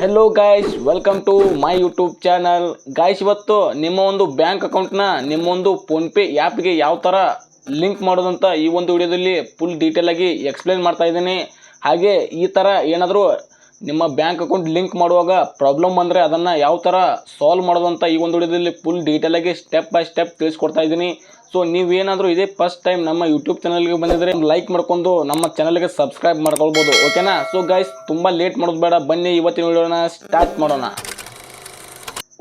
Hello guys welcome to my YouTube channel guys ಇವತ್ತು ನಿಮ್ಮ ಒಂದು ಬ್ಯಾಂಕ್ ಅಕೌಂಟ್ನ ನಿಮ್ಮ ಒಂದು ಫೋನ್ಪೇ ಆ್ಯಪ್ಗೆ ಯಾವ ಥರ ಲಿಂಕ್ ಮಾಡೋದಂತ ಈ ಒಂದು ವಿಡಿಯೋದಲ್ಲಿ ಫುಲ್ ಡೀಟೇಲ್ ಆಗಿ ಎಕ್ಸ್ಪ್ಲೈನ್ ಮಾಡ್ತಾ ಇದ್ದೀನಿ. ಹಾಗೆ ಈ ಥರ ಏನಾದರೂ ನಿಮ್ಮ ಬ್ಯಾಂಕ್ ಅಕೌಂಟ್ ಲಿಂಕ್ ಮಾಡುವಾಗ ಪ್ರಾಬ್ಲಮ್ ಬಂದರೆ ಅದನ್ನು ಯಾವ ಥರ ಸಾಲ್ವ್ ಮಾಡೋದು ಅಂತ ಈ ಒಂದು ವಿಡಿಯೋದಲ್ಲಿ ಫುಲ್ ಡೀಟೇಲಾಗಿ ಸ್ಟೆಪ್ ಬೈ ಸ್ಟೆಪ್ ತಿಳಿಸ್ಕೊಡ್ತಾ ಇದ್ದೀನಿ. ಸೊ ನೀವೇನಾದರೂ ಇದೇ ಫಸ್ಟ್ ಟೈಮ್ ನಮ್ಮ ಯೂಟ್ಯೂಬ್ ಚಾನಲ್ಗೆ ಬಂದಿದ್ರೆ ಲೈಕ್ ಮಾಡ್ಕೊಂಡು ನಮ್ಮ ಚಾನಲ್ಗೆ ಸಬ್ಸ್ಕ್ರೈಬ್ ಮಾಡ್ಕೊಳ್ಬೋದು ಓಕೆನಾ ಸೊ ಗೈಸ್ ತುಂಬ ಲೇಟ್ ಮಾಡೋದು ಬೇಡ. ಬನ್ನಿ, ಇವತ್ತಿನ ವಿಡಿಯೋನ ಸ್ಟಾರ್ಟ್ ಮಾಡೋಣ.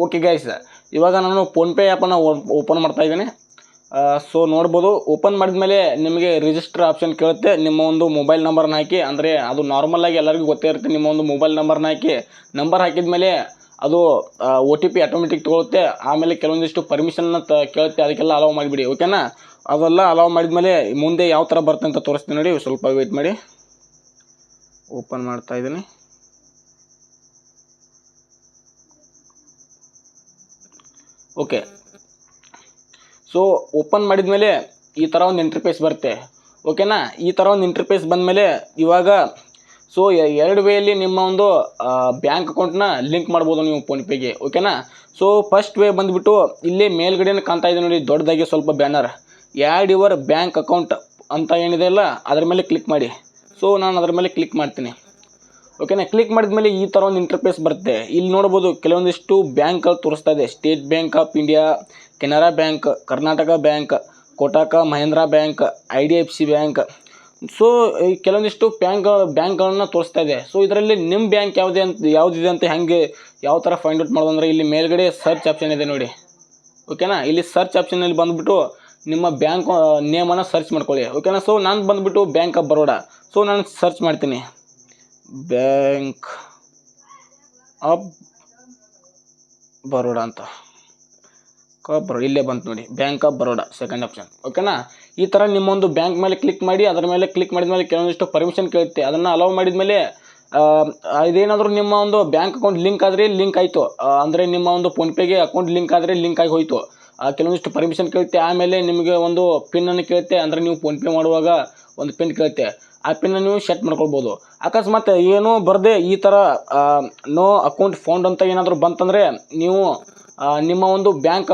ಓಕೆ ಗೈಸ್ ಇವಾಗ ನಾನು ಫೋನ್ಪೇ ಆ್ಯಪನ್ನು ಓಪನ್ ಮಾಡ್ತಾ ಇದ್ದೀನಿ. ಸೊ ನೋಡ್ಬೋದು ಓಪನ್ ಮಾಡಿದ ಮೇಲೆ ನಿಮಗೆ ರಿಜಿಸ್ಟರ್ ಆಪ್ಷನ್ ಕೇಳುತ್ತೆ. ನಿಮ್ಮ ಒಂದು ಮೊಬೈಲ್ ನಂಬರ್ನ ಹಾಕಿ, ಅಂದರೆ ಅದು ನಾರ್ಮಲಾಗಿ ಎಲ್ಲರಿಗೂ ಗೊತ್ತೇ ಇರುತ್ತೆ, ನಿಮ್ಮ ಒಂದು ಮೊಬೈಲ್ ನಂಬರ್ನ ಹಾಕಿ ನಂಬರ್ ಹಾಕಿದ್ಮೇಲೆ ಅದು ಒ ಟಿ ಪಿ ಆಟೋಮೆಟಿಕ್ ತೊಗೊಳುತ್ತೆ. ಆಮೇಲೆ ಕೆಲವೊಂದಿಷ್ಟು ಪರ್ಮಿಷನ್ನ ತ, ಕೇಳುತ್ತೆ, ಅದಕ್ಕೆಲ್ಲ ಅಲೌ ಮಾಡಿಬಿಡಿ ಓಕೆನಾ ಅದೆಲ್ಲ ಅಲೌ ಮಾಡಿದ್ಮೇಲೆ ಮುಂದೆ ಯಾವ ಥರ ಬರುತ್ತೆ ಅಂತ ತೋರಿಸ್ತೀನಿ ನೋಡಿ, ಸ್ವಲ್ಪ ವೆಯ್ಟ್ ಮಾಡಿ. ಓಪನ್ ಮಾಡ್ತಾ ಇದ್ದೀನಿ. ಓಕೆ ಸೊ ಓಪನ್ ಮಾಡಿದ ಮೇಲೆ ಈ ಥರ ಒಂದು ಇಂಟರ್ಫೇಸ್ ಬರುತ್ತೆ. ಓಕೆನಾ ಈ ಥರ ಒಂದು ಇಂಟರ್ಫೇಸ್ ಬಂದಮೇಲೆ ಇವಾಗ ಸೊ ಎರಡು ವೇಯಲ್ಲಿ ನಿಮ್ಮ ಒಂದು ಬ್ಯಾಂಕ್ ಅಕೌಂಟ್ನ ಲಿಂಕ್ ಮಾಡ್ಬೋದು ನೀವು ಫೋನ್ಪೇಗೆ ಓಕೆನಾ ಸೊ ಫಸ್ಟ್ ವೇ ಬಂದುಬಿಟ್ಟು ಇಲ್ಲೇ ಮೇಲ್ಗಡೆನೇ ಕಾಣ್ತಾ ಇದೆ ನೋಡಿ, ದೊಡ್ಡದಾಗಿ ಸ್ವಲ್ಪ banner add your bank account ಅಂತ ಏನಿದೆ ಅಲ್ಲ, ಅದ್ರ ಮೇಲೆ ಕ್ಲಿಕ್ ಮಾಡಿ. ಸೊ ನಾನು ಅದ್ರ ಮೇಲೆ ಕ್ಲಿಕ್ ಮಾಡ್ತೀನಿ. ಓಕೆನಾ ಕ್ಲಿಕ್ ಮಾಡಿದ ಮೇಲೆ ಈ ಥರ ಒಂದು ಇಂಟರ್ಫೇಸ್ ಬರುತ್ತೆ. ಇಲ್ಲಿ ನೋಡ್ಬೋದು, ಕೆಲವೊಂದಿಷ್ಟು ಬ್ಯಾಂಕ್ಗಳು ತೋರಿಸ್ತಾ ಇದೆ. State Bank of India Canara bank, Karnataka bank Kotak Mahindra bank, I D F C bank. So ಕೆಲವೊಂದಿಷ್ಟು ಬ್ಯಾಂಕ್ ಬ್ಯಾಂಕ್ಗಳನ್ನು ತೋರಿಸ್ತಾ ಇದೆ. ಸೊ ಇದರಲ್ಲಿ ನಿಮ್ಮ ಬ್ಯಾಂಕ್ ಯಾವುದೇ ಅಂತ, ಯಾವುದಿದೆ ಅಂತ ಹೆಂಗೆ, ಯಾವ ಥರ ಫೈಂಡ್ ಔಟ್ ಮಾಡೋದು ಅಂದರೆ ಇಲ್ಲಿ ಮೇಲ್ಗಡೆ ಸರ್ಚ್ ಆಪ್ಷನ್ ಇದೆ ನೋಡಿ. ಓಕೆನಾ ಇಲ್ಲಿ ಸರ್ಚ್ ಆಪ್ಷನಲ್ಲಿ ಬಂದುಬಿಟ್ಟು ನಿಮ್ಮ ಬ್ಯಾಂಕ್ ನೇಮನ್ನು ಸರ್ಚ್ ಮಾಡ್ಕೊಳ್ಳಿ. ಓಕೆನಾ ಸೊ ನಾನು ಬಂದುಬಿಟ್ಟು ಬ್ಯಾಂಕ್ ಆಫ್ ಬರೋಡಾ. ಸೊ ನಾನು ಸರ್ಚ್ ಮಾಡ್ತೀನಿ. ಬ್ಯಾಂಕ್ ಆಫ್ ಬರೋಡಾ ಅಂತ. ಕ ಬರೋ ಇಲ್ಲೇ ಬಂತು ನೋಡಿ, bank of Baroda second option ಓಕೆನಾ ಈ ಥರ ನಿಮ್ಮೊಂದು ಬ್ಯಾಂಕ್ ಮೇಲೆ ಕ್ಲಿಕ್ ಮಾಡಿ, ಅದರ ಮೇಲೆ ಕ್ಲಿಕ್ ಮಾಡಿದ ಮೇಲೆ ಕೆಲವೊಂದಿಷ್ಟು ಪರ್ಮಿಷನ್ ಕೇಳುತ್ತೆ. ಅದನ್ನು ಅಲೌ ಮಾಡಿದ ಮೇಲೆ ಇದೇನಾದರೂ ನಿಮ್ಮ ಒಂದು ಬ್ಯಾಂಕ್ ಅಕೌಂಟ್ ಲಿಂಕ್ ಆದರೆ ಲಿಂಕ್ ಆಯಿತು. ಅಂದರೆ ನಿಮ್ಮ ಒಂದು ಫೋನ್ಪೇಗೆ ಅಕೌಂಟ್ ಲಿಂಕ್ ಆದರೆ ಲಿಂಕ್ ಆಗಿ ಹೋಯಿತು. ಕೆಲವೊಂದಿಷ್ಟು ಪರ್ಮಿಷನ್ ಕೇಳುತ್ತೆ. ಆಮೇಲೆ ನಿಮಗೆ ಒಂದು ಪಿನ್ನನ್ನು ಕೇಳುತ್ತೆ. ಅಂದರೆ ನೀವು ಫೋನ್ಪೇ ಮಾಡುವಾಗ ಒಂದು ಪಿನ್ ಕೇಳುತ್ತೆ. ಆ ಪಿನ್ನ ನೀವು ಸೆಟ್ ಮಾಡ್ಕೊಳ್ಬೋದು. ಅಕಸ್ಮಾತ್ ಏನೂ ಬರದೆ ಈ ಥರ ನೋ ಅಕೌಂಟ್ ಫೌಂಡ್ ಅಂತ ಏನಾದರೂ ಬಂತಂದರೆ, ನೀವು ನಿಮ್ಮ ಒಂದು ಬ್ಯಾಂಕ್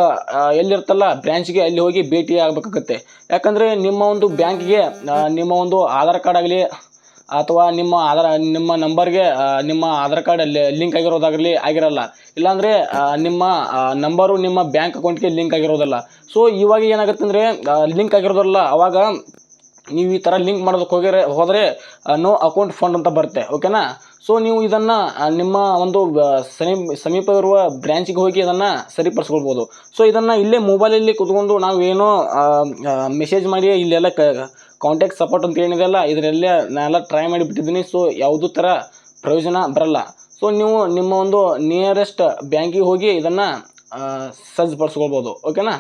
ಎಲ್ಲಿರ್ತಲ್ಲ ಬ್ರ್ಯಾಂಚ್ಗೆ ಅಲ್ಲಿ ಹೋಗಿ ಭೇಟಿ ಆಗಬೇಕಾಗುತ್ತೆ. ಯಾಕಂದರೆ ನಿಮ್ಮ ಒಂದು ಬ್ಯಾಂಕ್ಗೆ ನಿಮ್ಮ ಒಂದು ಆಧಾರ್ ಕಾರ್ಡ್ ಆಗಲಿ, ಅಥವಾ ನಿಮ್ಮ ಆಧಾರ್, ನಿಮ್ಮ ನಂಬರ್ಗೆ ನಿಮ್ಮ ಆಧಾರ್ ಕಾರ್ಡ್ ಲಿಂಕ್ ಆಗಿರೋದಾಗಲಿ ಆಗಿರಲ್ಲ. ಇಲ್ಲಾಂದರೆ ನಿಮ್ಮ ನಂಬರು ನಿಮ್ಮ ಬ್ಯಾಂಕ್ ಅಕೌಂಟ್ಗೆ ಲಿಂಕ್ ಆಗಿರೋದಲ್ಲ. ಸೊ ಇವಾಗ ಏನಾಗುತ್ತೆ ಅಂದರೆ ಲಿಂಕ್ ಆಗಿರೋದಲ್ಲ, ಅವಾಗ ನೀವು ಈ ಥರ ಲಿಂಕ್ ಮಾಡೋದಕ್ಕೆ ಹೋಗಿರ ಹೋದರೆ ನೋ ಅಕೌಂಟ್ ಫಂಡ್ ಅಂತ ಬರುತ್ತೆ ಓಕೆನಾ ಸೊ ನೀವು ಇದನ್ನು ನಿಮ್ಮ ಒಂದು ಸಮೀ ಸಮೀಪ ಸಮೀಪ ಇರುವ ಬ್ರ್ಯಾಂಚಿಗೆ ಹೋಗಿ ಇದನ್ನು ಸರಿಪಡಿಸ್ಕೊಳ್ಬೋದು. ಸೊ ಇದನ್ನು ಇಲ್ಲೇ ಮೊಬೈಲಲ್ಲಿ ಕುತ್ಕೊಂಡು ನಾವು ಏನೋ ಮೆಸೇಜ್ ಮಾಡಿ ಇಲ್ಲೆಲ್ಲ ಕ ಕಾಂಟ್ಯಾಕ್ಟ್ ಸಪೋರ್ಟ್ ಅಂತ ಏನಿದೆಯಲ್ಲ ಇದರಲ್ಲೇ ನಾನೆಲ್ಲ ಟ್ರೈ ಮಾಡಿಬಿಟ್ಟಿದ್ದೀನಿ. ಸೊ ಯಾವುದೂ ಥರ ಪ್ರಯೋಜನ ಬರಲ್ಲ. ಸೊ ನೀವು ನಿಮ್ಮ ಒಂದು ನಿಯರೆಸ್ಟ್ ಬ್ಯಾಂಕಿಗೆ ಹೋಗಿ ಇದನ್ನು ಸಜ್ಜುಪಡಿಸ್ಕೊಳ್ಬೋದು ಓಕೆನಾ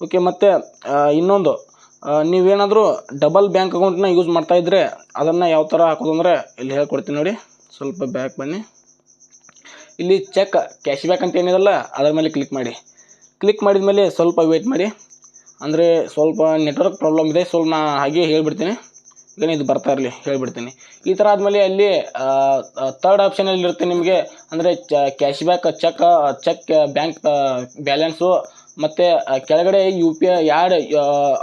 ಓಕೆ ಮತ್ತು ಇನ್ನೊಂದು ನೀವೇನಾದರೂ ಡಬಲ್ ಬ್ಯಾಂಕ್ ಅಕೌಂಟನ್ನ ಯೂಸ್ ಮಾಡ್ತಾಯಿದ್ರೆ ಅದನ್ನು ಯಾವ ಥರ ಹಾಕೋದು ಅಂದರೆ ಇಲ್ಲಿ ಹೇಳ್ಕೊಡ್ತೀನಿ ನೋಡಿ. ಸ್ವಲ್ಪ ಬ್ಯಾಕ್ ಬನ್ನಿ. ಇಲ್ಲಿ ಚೆಕ್ ಕ್ಯಾಶ್ ಬ್ಯಾಕ್ ಅಂತ ಏನಿದಲ್ಲ, ಅದರ ಮೇಲೆ ಕ್ಲಿಕ್ ಮಾಡಿ. ಕ್ಲಿಕ್ ಮಾಡಿದ ಮೇಲೆ ಸ್ವಲ್ಪ ವೇಟ್ ಮಾಡಿ. ಅಂದರೆ ಸ್ವಲ್ಪ ನೆಟ್ವರ್ಕ್ ಪ್ರಾಬ್ಲಮ್ ಇದೆ, ಸ್ವಲ್ಪ ನಾ ಹಾಗೆ ಹೇಳಿಬಿಡ್ತೀನಿ. ಈಗ ಇದು ಬರ್ತಾ ಇರಲಿ, ಹೇಳ್ಬಿಡ್ತೀನಿ. ಈ ಥರ ಆದಮೇಲೆ ಅಲ್ಲಿ ತರ್ಡ್ ಆಪ್ಷನಲ್ಲಿ ಇರುತ್ತೆ ನಿಮಗೆ. ಅಂದರೆ ಚ cash back check check bank balance ಮತ್ತು ಕೆಳಗಡೆ U P I add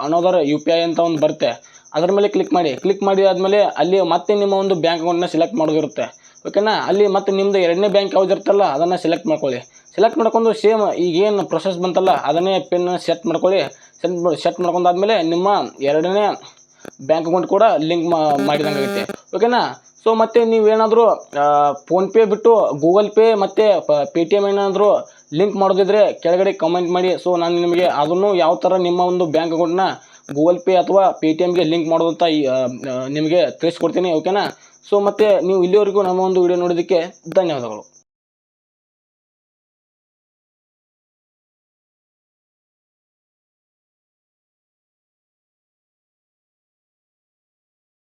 another U P I ಅಂತ ಒಂದು ಬರುತ್ತೆ. ಅದರ ಮೇಲೆ ಕ್ಲಿಕ್ ಮಾಡಿ. ಕ್ಲಿಕ್ ಮಾಡಿ ಆದಮೇಲೆ ಅಲ್ಲಿ ಮತ್ತೆ ನಿಮ್ಮ ಒಂದು ಬ್ಯಾಂಕ್ ಅಕೌಂಟ್ನ ಸೆಲೆಕ್ಟ್ ಮಾಡೋದಿರುತ್ತೆ. ಓಕೆನಾ ಅಲ್ಲಿ ಮತ್ತೆ ನಿಮ್ಮದು ಎರಡನೇ ಬ್ಯಾಂಕ್ ಯಾವ್ದು ಇರುತ್ತಲ್ಲ, ಅದನ್ನು ಸೆಲೆಕ್ಟ್ ಮಾಡ್ಕೊಳ್ಳಿ. ಸೆಲೆಕ್ಟ್ ಮಾಡ್ಕೊಂಡು ಸೇಮ್ ಈಗೇನು ಪ್ರೊಸೆಸ್ ಬಂತಲ್ಲ, ಅದನ್ನೇ ಪಿನ್ ಸೆಟ್ ಮಾಡ್ಕೊಳ್ಳಿ. ಸೆಟ್ ಸೆಟ್ ಮಾಡ್ಕೊಂಡಾದ್ಮೇಲೆ ನಿಮ್ಮ ಎರಡನೇ ಬ್ಯಾಂಕ್ ಅಕೌಂಟ್ ಕೂಡ ಲಿಂಕ್ ಮಾಡಿದಂಗೆ ಆಗುತ್ತೆ. ಓಕೆನಾ ಸೊ ಮತ್ತು ನೀವೇನಾದರೂ ಫೋನ್ಪೇ ಬಿಟ್ಟು ಗೂಗಲ್ ಪೇ ಮತ್ತು ಪೇ ಟಿ ಎಂ ಏನಾದರೂ ಲಿಂಕ್ ಮಾಡೋದಿದ್ರೆ ಕೆಳಗಡೆ ಕಮೆಂಟ್ ಮಾಡಿ. ಸೊ ನಾನು ನಿಮಗೆ ಅದನ್ನು ಯಾವ ಥರ ನಿಮ್ಮ ಒಂದು ಬ್ಯಾಂಕ್ ಅಕೌಂಟ್ನ ಗೂಗಲ್ ಪೇ ಅಥವಾ ಪೇ ಟಿ ಲಿಂಕ್ ಮಾಡೋದಂತ ನಿಮಗೆ ತಿಳಿಸ್ಕೊಡ್ತೀನಿ ಓಕೆನಾ ಸೊ ಮತ್ತು ನೀವು ಇಲ್ಲಿವರೆಗೂ ನಮ್ಮ ಒಂದು ವಿಡಿಯೋ ನೋಡೋದಕ್ಕೆ ಧನ್ಯವಾದಗಳು.